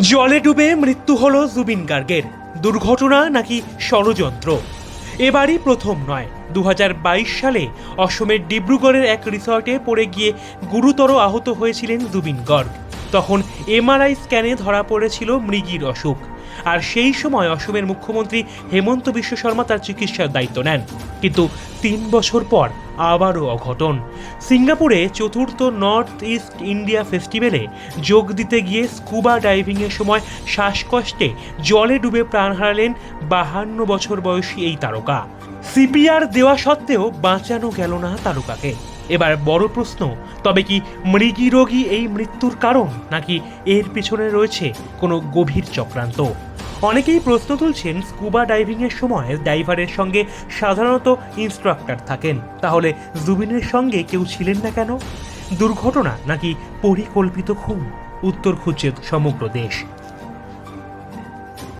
জলে ডুবে মৃত্যু হলো জুবিন গার্গের। দুর্ঘটনা নাকি ষড়যন্ত্র? এবারই প্রথম নয়। দু সালে অসমের ডিব্রুগড়ের এক রিসর্টে পড়ে গিয়ে গুরুতর আহত হয়েছিলেন জুবিন গর্গ। তখন এমআরআই স্ক্যানে ধরা পড়েছিল মৃগীর অসুখ। আর সেই সময় অসমের মুখ্যমন্ত্রী হেমন্ত বিশ্ব শর্মা তার চিকিৎসার দায়িত্ব নেন। কিন্তু তিন বছর পর আবারও অঘটন। সিঙ্গাপুরে চতুর্থ নর্থ ইস্ট ইন্ডিয়া ফেস্টিভ্যালে যোগ দিতে গিয়ে স্কুবা ডাইভিংয়ের সময় শ্বাসকষ্টে জলে ডুবে প্রাণ হারালেন বাহান্ন বছর বয়সী এই তারকা। সিপিআর দেওয়া সত্ত্বেও বাঁচানো গেল না তারকাকে। এবার বড় প্রশ্ন, তবে কি মৃগী রোগী এই মৃত্যুর কারণ নাকি এর পিছনে রয়েছে কোনো গভীর চক্রান্ত? অনেকেই প্রশ্ন তুলছেন স্কুবা ডাইভিংয়ের সময় ডাইভারের সঙ্গে সাধারণত ইনস্ট্রাক্টর থাকেন। তাহলে জুবিনের সঙ্গে কেউ ছিলেন না কেন? দুর্ঘটনা নাকি পরিকল্পিত খুন? উত্তর খুঁজছে সমগ্র দেশ।